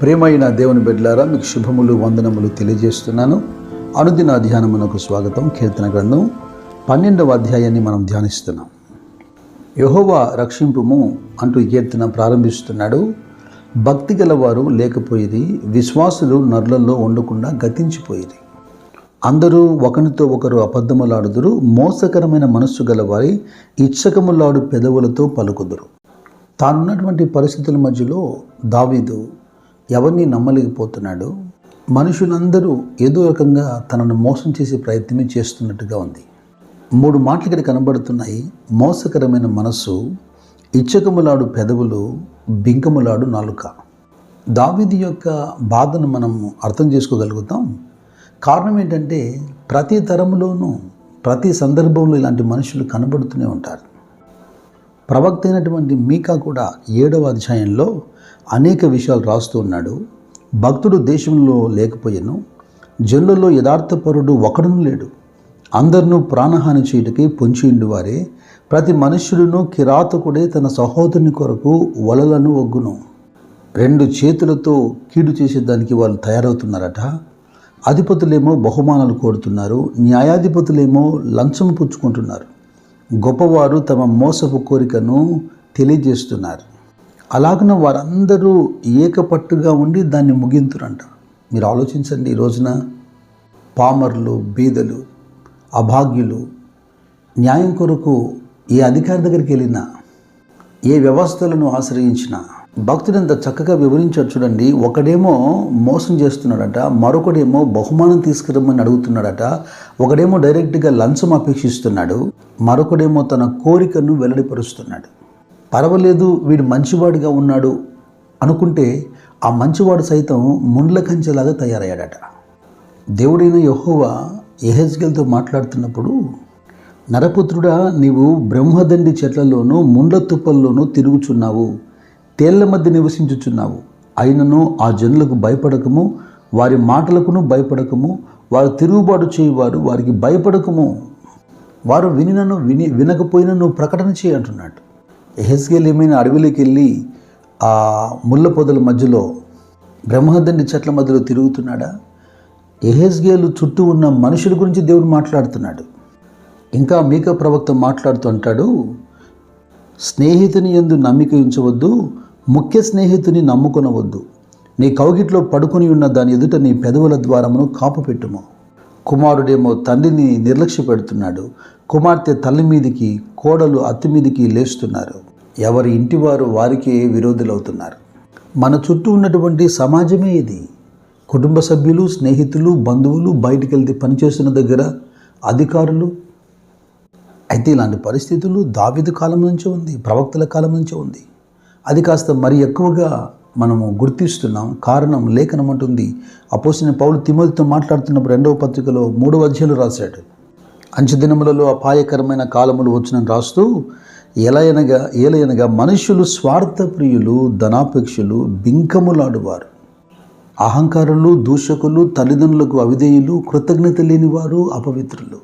ప్రేమైన దేవుని బిడ్డలారా మీకు శుభములు వందనములు తెలియజేస్తున్నాను. అనుదిన ధ్యానమునకు స్వాగతం కీర్తన గ్రంథం పన్నెండవ అధ్యాయాన్ని మనం ధ్యానిస్తున్నాం. యహోవా రక్షింపుము అంటూ కీర్తన ప్రారంభిస్తున్నాడు. భక్తి గలవారు లేకపోయేది విశ్వాసులు నరులలో ఉండకుండా గతించిపోయేది. అందరూ ఒకరితో ఒకరు అబద్ధములాడుదురు మోసకరమైన మనస్సు గలవారి ఇచ్చకములాడు పెదవులతో పలుకుదురు. తానున్నటువంటి పరిస్థితుల మధ్యలో దావీదు ఎవరిని నమ్మలేకపోతున్నాడు మనుషులందరూ ఏదో రకంగా తనను మోసం చేసే ప్రయత్నమే చేస్తున్నట్టుగా ఉంది. మూడు మాటలు ఇక్కడ కనబడుతున్నాయి. మోసకరమైన మనస్సు ఇచ్చకములాడు పెదవులు బింకములాడు నాలుక. దావిది యొక్క బాధను మనం అర్థం చేసుకోగలుగుతాం. కారణం ఏంటంటే ప్రతి తరంలోనూ ప్రతి సందర్భంలో ఇలాంటి మనుషులు కనబడుతూనే ఉంటారు. ప్రవక్త అయినటువంటి మీకా కూడా ఏడవ అధ్యాయంలో అనేక విషయాలు రాస్తూ ఉన్నాడు. భక్తుడు దేశంలో లేకపోయాను జనులలో యథార్థపరుడు ఒకడును లేడు. అందరినూ ప్రాణహాని చేయుటకి పొంచిండు వారే ప్రతి మనుష్యుడును కిరాతకుడే తన సహోదరుని కొరకు వలలను ఒగ్గును. రెండు చేతులతో కీడు చేసేదానికి వాళ్ళు తయారవుతున్నారట. అధిపతులేమో బహుమానాలు కోరుతున్నారు న్యాయాధిపతులేమో లంచం పుచ్చుకుంటున్నారు. గొప్పవారు తమ మోసపు కోరికను తెలియజేస్తున్నారు. అలాగన వారందరూ ఏకపట్టుగా ఉండి దాన్ని ముగింతురంట. మీరు ఆలోచించండి ఈ రోజున పామర్లు బీదలు అభాగ్యులు న్యాయం కొరకు ఏ అధికారి దగ్గరికి వెళ్ళినా ఏ వ్యవస్థలను ఆశ్రయించినా భక్తుడు ఎంత చక్కగా వివరించాడు చూడండి ఒకడేమో మోసం చేస్తున్నాడట మరొకడేమో బహుమానం తీసుకురమ్మని అడుగుతున్నాడట ఒకడేమో డైరెక్ట్గా లంచం అపేక్షిస్తున్నాడు మరొకడేమో తన కోరికను వెల్లడిపరుస్తున్నాడు. పర్వాలేదు వీడు మంచివాడిగా ఉన్నాడు అనుకుంటే ఆ మంచివాడు సైతం ముండ్ల కంచెలాగా తయారయ్యాడట. దేవుడైన యహోవా ఎహెజ్గల్తో మాట్లాడుతున్నప్పుడు నరపుత్రుడా నీవు బ్రహ్మదండి చెట్లలోనూ ముండ్ల తుప్పల్లోనూ తిరుగుచున్నావు తేళ్ళ మధ్య నివసించుచున్నావు. అయినను ఆ జనులకు భయపడకము వారి మాటలకును భయపడకము వారు తిరుగుబాటు చేయవారు వారికి భయపడకము. వారు వినినను విని వినకపోయినను ప్రకటన చేయంటున్నాడు అంటున్నాడు ఎహెస్గేల్ ఏమైనా అడవిలోకి వెళ్ళి ఆ ముళ్ళ పొదల మధ్యలో బ్రహ్మదండి చెట్ల మధ్యలో తిరుగుతున్నాడా? ఎహెస్గేలు చుట్టూ ఉన్న మనుషుల గురించి దేవుడు మాట్లాడుతున్నాడు. ఇంకా మీక ప్రవక్త మాట్లాడుతూ అంటాడు స్నేహితుని ఎందు నమ్మిక ఉంచవద్దు ముఖ్య స్నేహితుని నమ్ముకొనవద్దు. నీ కౌగిట్లో పడుకొని ఉన్న దాని ఎదుట నీ పెదవుల ద్వారమును కాపు పెట్టుము కుమారుడేమో తండ్రిని నిర్లక్ష్య పెడుతున్నాడు కుమార్తె తల్లి మీదికి కోడలు అత్తి మీదికి లేస్తున్నారు. ఎవరి ఇంటివారు వారికే విరోధులవుతున్నారు. మన చుట్టూ ఉన్నటువంటి సమాజమే ఇది. కుటుంబ సభ్యులు స్నేహితులు బంధువులు బయటికి వెళ్తే పనిచేస్తున్న దగ్గర అధికారులు. అయితే ఇలాంటి పరిస్థితులు దావిదు కాలం నుంచే ఉంది ప్రవక్తల కాలం నుంచే ఉంది. అది కాస్త మరి ఎక్కువగా మనము గుర్తిస్తున్నాం. కారణం లేఖనం అంటుంది. అపోసిన పౌలు తిమోతితో మాట్లాడుతున్నప్పుడు రెండవ పత్రికలో మూడవ అధ్యాయులు రాశాడు. అంచెదినములలో అపాయకరమైన కాలములు వచ్చినని రాస్తూ ఎలయనగా ఏలయనగా మనుషులు స్వార్థప్రియులు ధనాపేక్షలు బింకములాడువారు. అహంకారులు దూషకులు తల్లిదండ్రులకు అవిధేయులు కృతజ్ఞత లేనివారు అపవిత్రులు.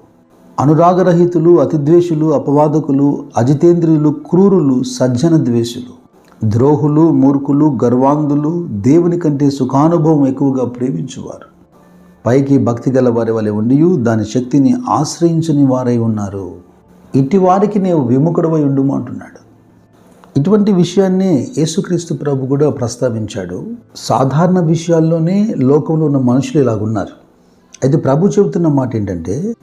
అనురాగరహితులు అతిద్వేషులు అపవాదకులు అజితేంద్రియులు క్రూరులు సజ్జన ద్వేషులు. ద్రోహులు మూర్ఖులు గర్వాంధులు దేవుని కంటే సుఖానుభవం ఎక్కువగా ప్రేమించువారు. పైకి భక్తి గల వారి వలె ఉండి దాని శక్తిని ఆశ్రయించని వారై ఉన్నారు. ఇట్టి నీవు విముఖుడవై ఉండుము అంటున్నాడు. ఇటువంటి విషయాన్ని యేసుక్రీస్తు ప్రభు కూడా ప్రస్తావించాడు. సాధారణ విషయాల్లోనే లోకంలో ఉన్న మనుషులు ఇలాగున్నారు. అయితే ప్రభు చెబుతున్న మాట ఏంటంటే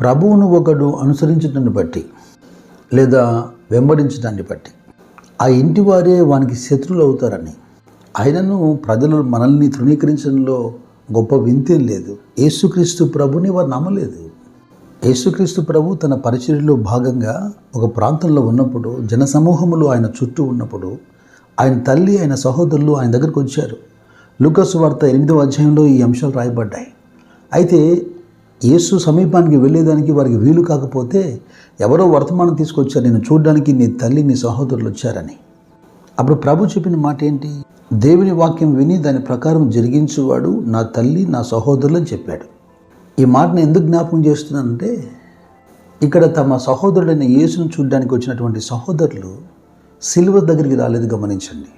ప్రభువును ఒకడు అనుసరించడాన్ని బట్టి లేదా వెంబడించడాన్ని బట్టి ఆ ఇంటి వారే వానికి శత్రువులు అవుతారని ఆయనను ప్రజలు మనల్ని తృణీకరించడంలో గొప్ప వింతేం లేదు. యేసుక్రీస్తు ప్రభుని వారు నమ్మలేదు. యేసుక్రీస్తు ప్రభు తన పరిచర్యలో భాగంగా ఒక ప్రాంతంలో ఉన్నప్పుడు జనసమూహములు ఆయన చుట్టూ ఉన్నప్పుడు ఆయన తల్లి ఆయన సహోదరులు ఆయన దగ్గరకు వచ్చారు. లుకస్ వార్త ఎనిమిదవ అధ్యాయంలో ఈ అంశాలు రాయబడ్డాయి. అయితే యేసు సమీపానికి వెళ్ళేదానికి వారికి వీలు కాకపోతే ఎవరో వర్తమానం తీసుకొచ్చారు. నేను చూడడానికి నీ తల్లి నీ సహోదరులు వచ్చారని. అప్పుడు ప్రభు చెప్పిన మాట ఏంటి? దేవుని వాక్యం విని దాని ప్రకారం జరిగించువాడు నా తల్లి నా సహోదరులు అని చెప్పాడు. ఈ మాటను ఎందుకు జ్ఞాపకం చేస్తున్నానంటే ఇక్కడ తమ సహోదరుడైన యేసును చూడడానికి వచ్చినటువంటి సహోదరులు సిల్వ దగ్గరికి రాలేదు గమనించండి.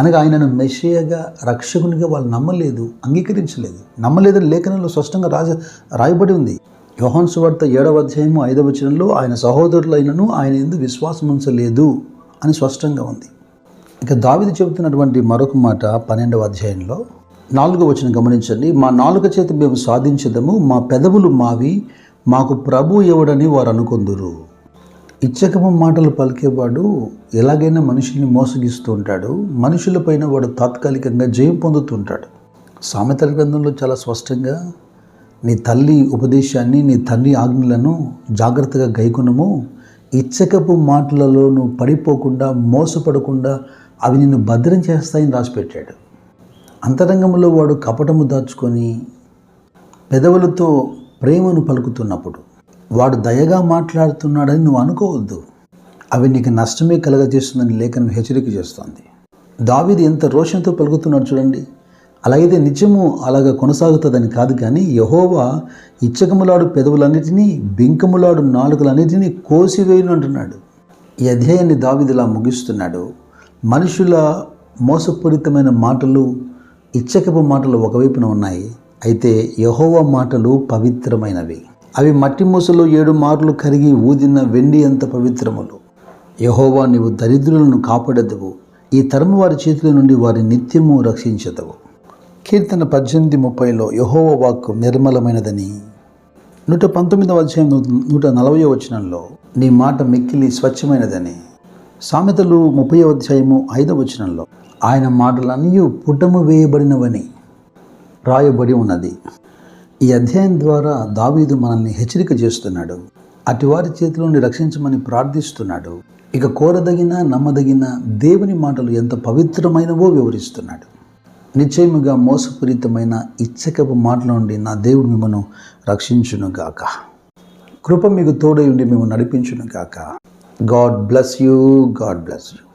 అనగా ఆయనను మెషియగా రక్షకునిగా వాళ్ళు నమ్మలేదు అంగీకరించలేదు. నమ్మలేదని లేఖనంలో స్పష్టంగా రాజ రాయబడి ఉంది. యోహాన్ సువార్త ఏడవ అధ్యాయము ఐదవ వచనంలో ఆయన సహోదరులైనను ఆయన ఎందుకు విశ్వాసం ఉంచలేదు అని స్పష్టంగా ఉంది. ఇక దావిది చెబుతున్నటువంటి మరొక మాట పన్నెండవ అధ్యాయంలో నాలుగు వచనం గమనించండి. మా నాలుక చేత మేము సాధించదము మా పెదవులు మావి మాకు ప్రభు ఎవడని వారు అనుకొందురు. ఇచ్చకపు మాటలు పలికేవాడు ఎలాగైనా మనుషుల్ని మోసగిస్తూ ఉంటాడు. మనుషులపైన వాడు తాత్కాలికంగా జయం పొందుతుంటాడు. సామెతల గ్రంథంలో చాలా స్పష్టంగా నీ తల్లి ఉపదేశాన్ని నీ తండ్రి ఆజ్ఞలను జాగ్రత్తగా గైకునము. ఇచ్చకపు మాటలలో నువ్వు పడిపోకుండా మోసపడకుండా అవి నిన్ను భద్రం చేస్తాయని రాసిపెట్టాడు. అంతరంగంలో వాడు కపటము దాచుకొని పెదవులతో ప్రేమను పలుకుతున్నప్పుడు వాడు దయగా మాట్లాడుతున్నాడని నువ్వు అనుకోవద్దు. అవి నీకు నష్టమే కలగజేస్తుందని లేఖనం హెచ్చరిక చేస్తోంది. దావిది ఎంత రోషంతో పలుకుతున్నాడు చూడండి. అలాగైతే నిత్యము అలాగ కొనసాగుతుందని కాదు కానీ యహోవా ఇచ్చకములాడు పెదవులన్నిటినీ బింకములాడు నాలుకలన్నిటినీ కోసివేయను అంటున్నాడు. ఈ అధ్యాయాన్ని దావిదిలా ముగిస్తున్నాడు. మనుషుల మోసపూరితమైన మాటలు ఇచ్చకపు మాటలు ఒకవైపున ఉన్నాయి అయితే యహోవ మాటలు పవిత్రమైనవి. అవి మట్టి మూసలో ఏడు మార్లు కరిగి ఊదిన వెండి అంత పవిత్రములు. యహోవా నీవు దరిద్రులను కాపాడదవు ఈ తరము వారి చేతుల నుండి వారి నిత్యము రక్షించదవు. కీర్తన పద్దెనిమిది ముప్పైలో యహోవ వాక్కు నిర్మలమైనదని. నూట పంతొమ్మిదవ అధ్యాయం నూట నలభై వచనంలో నీ మాట మిక్కిలి స్వచ్ఛమైనదని. సామెతలు ముప్పై అధ్యాయము ఐదవ వచనంలో ఆయన మాటలన్నీ పుటము వేయబడినవని రాయబడి ఉన్నది. ఈ అధ్యాయం ద్వారా దావీదు మనల్ని హెచ్చరిక చేస్తున్నాడు. అటివారి చేతిలోని రక్షించమని ప్రార్థిస్తున్నాడు. ఇక కోరదగిన నమ్మదగిన దేవుని మాటలు ఎంత పవిత్రమైనవో వివరిస్తున్నాడు. నిశ్చయముగా మోసపూరితమైన ఇచ్చకపు మాటల నుండి నా దేవుడు మిమ్మను రక్షించునుగాక కృప మీకు తోడై ఉండి మేము నడిపించునుగాక God bless you God bless you.